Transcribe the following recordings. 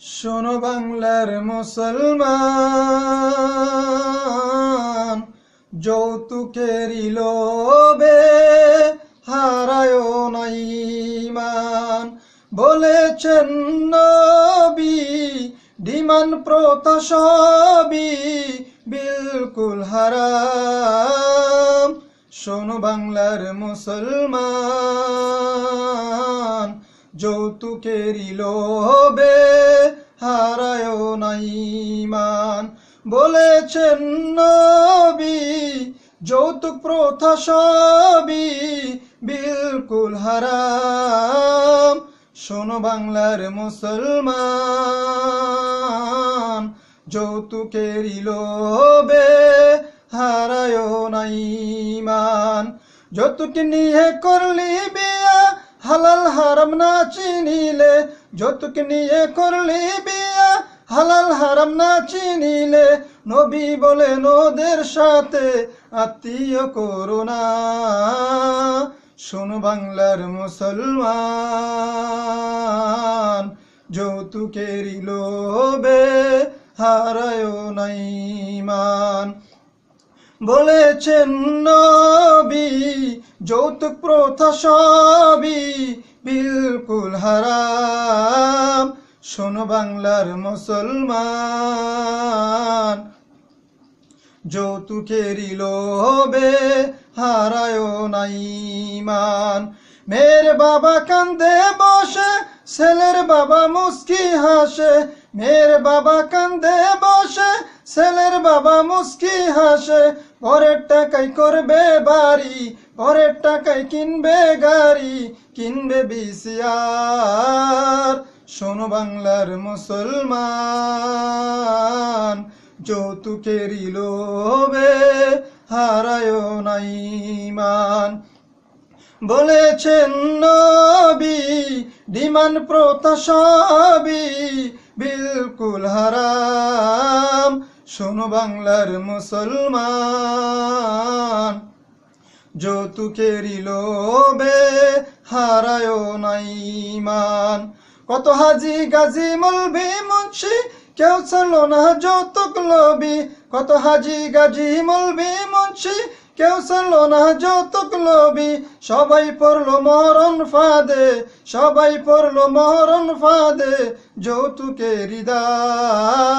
শোনো বাংলার মুসলমান, যৌতুকের লোবে হারায় নাইমান বলেছেন নবী, ডিমান প্রথা সবই বিলকুল হারাম। শোনো বাংলার মুসলমান যৌতুকেরই লোভে হারায় নাইমান বলেছেন নবী, যৌতুক প্রথা সবই বিলকুল হারাম। শোনো বাংলার মুসলমান, যৌতুকেরই লোভে হারায় নাইমান যৌতুক নিয়ে করলি হালাল হারাম না চিনিলে, যৌতুক নিয়ে করলি বিয়া। হালাল হারাম না চিনিলে, নবী বলে নদের সাথে আত্মীয় করোনা শোনো বাংলার মুসলমান, যৌতুকেরই লোভে হারায় নাইমান বলেছেন যৌতুক প্রথা সবই বিলকুল হারাম। শোনো বাংলার মুসলমান, যৌতুকেরই লোভে হারায় নাইমান মেয়ের বাবা কান্দে বসে, ছেলের বাবা মুস্কি হাসে, মেয়ের বাবা কান্দে ছেলের বাবা মুস্কি হাসে পরের টাকায় করবে বাড়ি পরের টাকায় কিনবে গাড়ি, কিনবে বিসিয়ার শোনো বাংলার মুসলমান যৌতুকেরই লোভে হারায় নাইমান বলেছেন নবী ডিমান সবই বিলকুল হারাম। শোনো বাংলার মুসলমান যৌতুকেরই লোভে হারায় নাইমান কত হাজি গাজি মলবি মুন্সি, কেউ ছাড়লো না যৌতুক লবি কত হাজি গাজি মলবি মুন্সি, কেউ ছাড়লো না যৌতুক লবি সবাই পড়ল মরণ ফাঁদে, সবাই পড়ল মরণ ফাঁদে যৌতুকে হৃদয়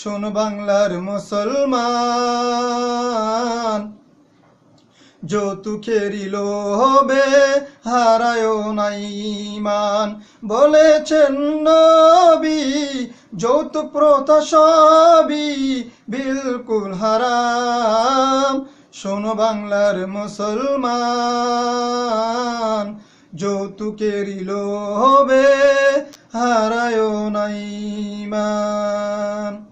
শোন বাংলার মুসলমান। যৌতুকেরই হবে হারায় নাইমান বলেছেন নবি যৌত প্রথা সবই বিলকুল হারাম। শোন বাংলার মুসলমান, যৌতুকের ইলো হবে হারায় নাইমান